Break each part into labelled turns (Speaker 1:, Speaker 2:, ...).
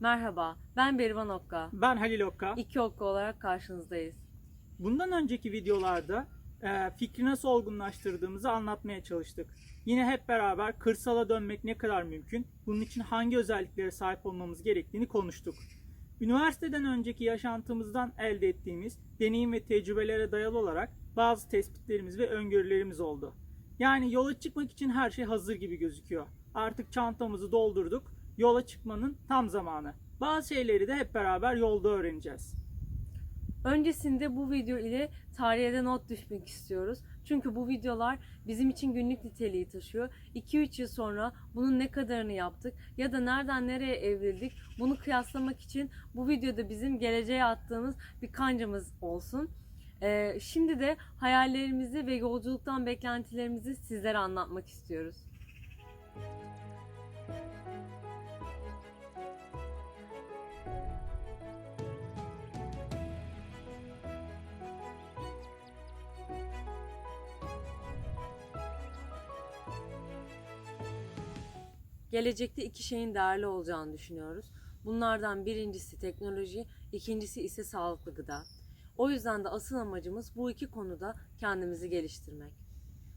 Speaker 1: Merhaba, ben Berivan Okka.
Speaker 2: Ben Halil Okka.
Speaker 1: İki Okka olarak karşınızdayız.
Speaker 2: Bundan önceki videolarda e, fikri nasıl olgunlaştırdığımızı anlatmaya çalıştık. Yine hep beraber kırsala dönmek ne kadar mümkün, bunun için hangi özelliklere sahip olmamız gerektiğini konuştuk. Üniversiteden önceki yaşantımızdan elde ettiğimiz deneyim ve tecrübelere dayalı olarak bazı tespitlerimiz ve öngörülerimiz oldu. Yani yola çıkmak için her şey hazır gibi gözüküyor. Artık çantamızı doldurduk, yola çıkmanın tam zamanı. Bazı şeyleri de hep beraber yolda öğreneceğiz.
Speaker 1: Öncesinde bu video ile tarihe de not düşmek istiyoruz. Çünkü bu videolar bizim için günlük niteliği taşıyor. 2-3 yıl sonra bunun ne kadarını yaptık ya da nereden nereye evrildik bunu kıyaslamak için bu videoda bizim geleceğe attığımız bir kancamız olsun. Ee, şimdi de hayallerimizi ve yolculuktan beklentilerimizi sizlere anlatmak istiyoruz. Gelecekte iki şeyin değerli olacağını düşünüyoruz. Bunlardan birincisi teknoloji, ikincisi ise sağlıklı gıda. O yüzden de asıl amacımız bu iki konuda kendimizi geliştirmek.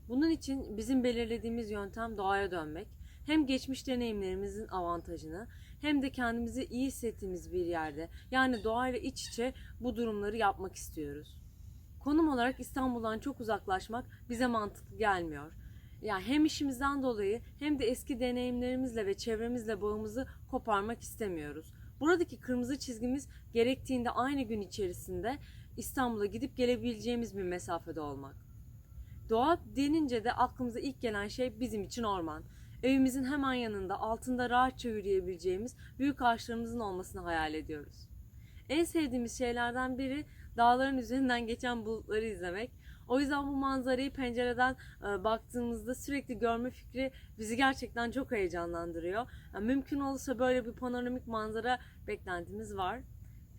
Speaker 1: Bunun için bizim belirlediğimiz yöntem doğaya dönmek. Hem geçmiş deneyimlerimizin avantajını hem de kendimizi iyi hissettiğimiz bir yerde yani doğayla iç içe bu durumları yapmak istiyoruz. Konum olarak İstanbul'dan çok uzaklaşmak bize mantıklı gelmiyor. Yani hem işimizden dolayı hem de eski deneyimlerimizle ve çevremizle bağımızı koparmak istemiyoruz. Buradaki kırmızı çizgimiz gerektiğinde aynı gün içerisinde İstanbul'a gidip gelebileceğimiz bir mesafede olmak. Doğa denince de aklımıza ilk gelen şey bizim için orman. Evimizin hemen yanında altında rahatça yürüyebileceğimiz büyük ağaçlarımızın olmasını hayal ediyoruz. En sevdiğimiz şeylerden biri dağların üzerinden geçen bulutları izlemek. O yüzden bu manzarayı pencereden e, baktığımızda sürekli görme fikri bizi gerçekten çok heyecanlandırıyor. Yani mümkün olursa böyle bir panoramik manzara beklentimiz var.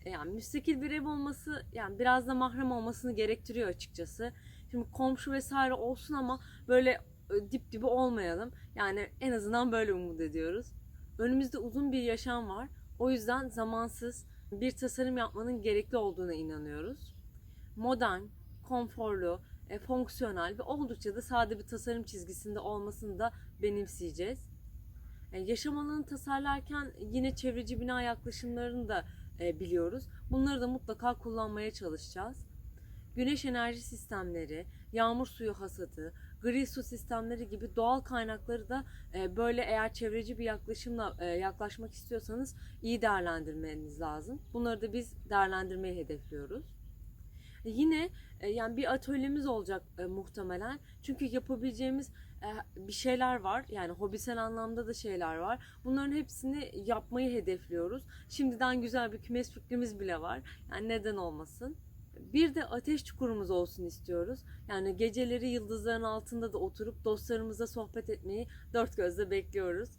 Speaker 1: E, Yani müstakil bir ev olması yani biraz da mahrem olmasını gerektiriyor açıkçası. Şimdi komşu vesaire olsun ama böyle e, dip dibi olmayalım. Yani en azından böyle umut ediyoruz. Önümüzde uzun bir yaşam var. O yüzden zamansız bir tasarım yapmanın gerekli olduğuna inanıyoruz. Modern, konforlu, e, fonksiyonel ve oldukça da sade bir tasarım çizgisinde olmasını da benimseyeceğiz. E, yaşam alanını tasarlarken yine çevreci bina yaklaşımlarını da e, biliyoruz. Bunları da mutlaka kullanmaya çalışacağız. Güneş enerji sistemleri, yağmur suyu hasadı, gri su sistemleri gibi doğal kaynakları da e, böyle eğer çevreci bir yaklaşımla e, yaklaşmak istiyorsanız iyi değerlendirmeniz lazım. Bunları da biz değerlendirmeyi hedefliyoruz. Yine e, yani bir atölyemiz olacak e, muhtemelen. Çünkü yapabileceğimiz e, bir şeyler var. Yani hobisel anlamda da şeyler var. Bunların hepsini yapmayı hedefliyoruz. Şimdiden güzel bir kümes fikrimiz bile var. Yani neden olmasın? Bir de ateş çukurumuz olsun istiyoruz. Yani geceleri yıldızların altında da oturup dostlarımızla sohbet etmeyi dört gözle bekliyoruz.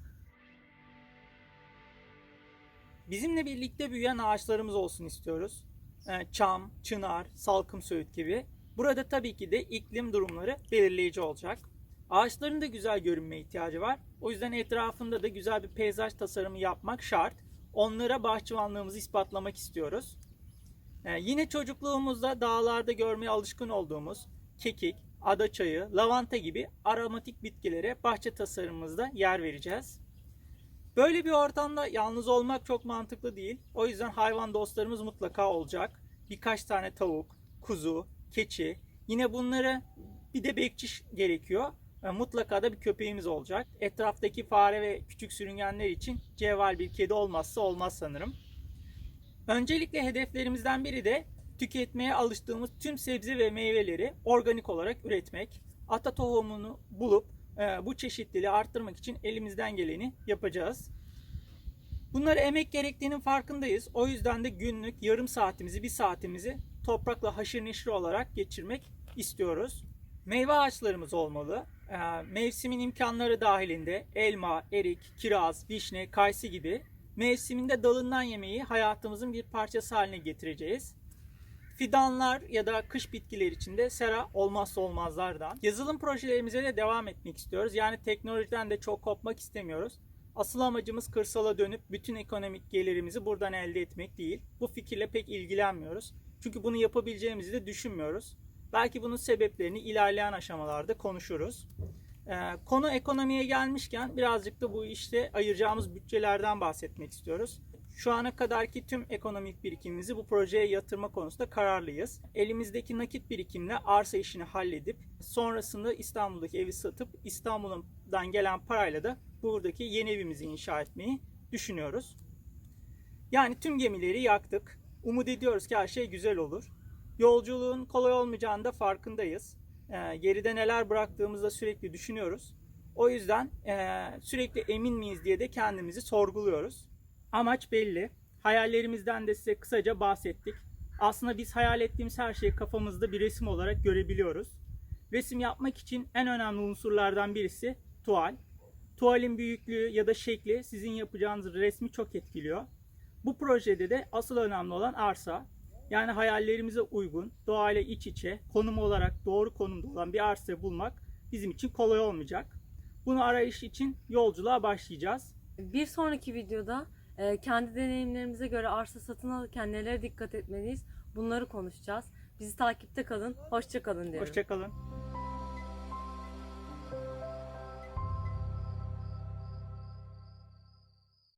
Speaker 2: Bizimle birlikte büyüyen ağaçlarımız olsun istiyoruz. Ee, Çam, çınar, salkım söğüt gibi. Burada tabii ki de iklim durumları belirleyici olacak. Ağaçların da güzel görünmeye ihtiyacı var. O yüzden etrafında da güzel bir peyzaj tasarımı yapmak şart. Onlara bahçıvanlığımızı ispatlamak istiyoruz. Ee, yine çocukluğumuzda dağlarda görmeye alışkın olduğumuz kekik, adaçayı, lavanta gibi aromatik bitkilere bahçe tasarımımızda yer vereceğiz. Böyle bir ortamda yalnız olmak çok mantıklı değil. O yüzden hayvan dostlarımız mutlaka olacak. Birkaç tane tavuk, kuzu, keçi. Yine bunlara bir de bekçi gerekiyor. Ve Mutlaka da bir köpeğimiz olacak. Etraftaki fare ve küçük sürüngenler için cevval bir kedi olmazsa olmaz sanırım. Öncelikle hedeflerimizden biri de tüketmeye alıştığımız tüm sebze ve meyveleri organik olarak üretmek. Ata tohumunu bulup e, bu çeşitliliği arttırmak için elimizden geleni yapacağız. Bunlara emek gerektiğinin farkındayız. O yüzden de günlük yarım saatimizi, bir saatimizi toprakla haşır neşir olarak geçirmek istiyoruz. Meyve ağaçlarımız olmalı. E, Mevsimin imkanları dahilinde elma, erik, kiraz, vişne, kayısı gibi mevsiminde dalından yemeği hayatımızın bir parçası haline getireceğiz. Fidanlar ya da kış bitkiler için de sera olmazsa olmazlardan. Yazılım projelerimize de devam etmek istiyoruz. Yani teknolojiden de çok kopmak istemiyoruz. Asıl amacımız kırsala dönüp bütün ekonomik gelirimizi buradan elde etmek değil. Bu fikirle pek ilgilenmiyoruz. Çünkü bunu yapabileceğimizi de düşünmüyoruz. Belki bunun sebeplerini ilerleyen aşamalarda konuşuruz. Ee, konu ekonomiye gelmişken birazcık da bu işte ayıracağımız bütçelerden bahsetmek istiyoruz. Şu ana kadarki tüm ekonomik birikimimizi bu projeye yatırma konusunda kararlıyız. Elimizdeki nakit birikimle arsa işini halledip sonrasında İstanbul'daki evi satıp İstanbul'dan gelen parayla da buradaki yeni evimizi inşa etmeyi düşünüyoruz. Yani tüm gemileri yaktık. Umut ediyoruz ki her şey güzel olur. Yolculuğun kolay olmayacağını da farkındayız. Ee, geride neler bıraktığımızda sürekli düşünüyoruz. O yüzden e, sürekli emin miyiz diye de kendimizi sorguluyoruz. Amaç belli. Hayallerimizden de size kısaca bahsettik. Aslında biz hayal ettiğimiz her şeyi kafamızda bir resim olarak görebiliyoruz. Resim yapmak için en önemli unsurlardan birisi tuval. Tuvalin büyüklüğü ya da şekli sizin yapacağınız resmi çok etkiliyor. Bu projede de asıl önemli olan arsa. Yani hayallerimize uygun, doğayla iç içe, konum olarak doğru konumda olan bir arsa bulmak bizim için kolay olmayacak. Bunu arayış için yolculuğa başlayacağız.
Speaker 1: Bir sonraki videoda kendi deneyimlerimize göre arsa satın alırken nelere dikkat etmeliyiz bunları konuşacağız. Bizi takipte kalın. Hoşça kalın diyorum.
Speaker 2: Hoşçakalın.